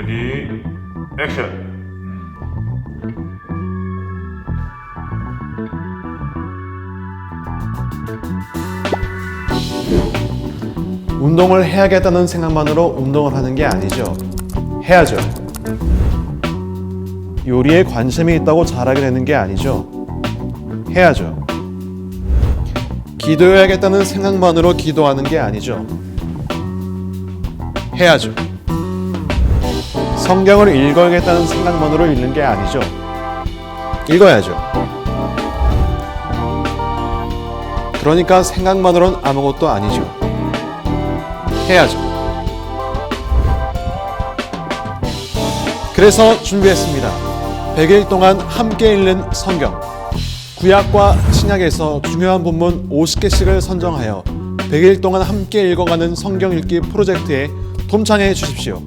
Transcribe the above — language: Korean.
레디 액션 운동을 해야겠다는 생각만으로 운동을 하는 게 아니죠. 해야죠. 요리에 관심이 있다고 잘하게 되는 게 아니죠. 해야죠. 기도해야겠다는 생각만으로 기도하는 게 아니죠. 해야죠. 성경을 읽어야겠다는 생각만으로 읽는 게 아니죠. 읽어야죠. 그러니까 생각만으로는 아무것도 아니죠. 해야죠. 그래서 준비했습니다. 100일 동안 함께 읽는 성경. 구약과 신약에서 중요한 본문 50개씩을 선정하여 100일 동안 함께 읽어가는 성경 읽기 프로젝트에 동참해 주십시오.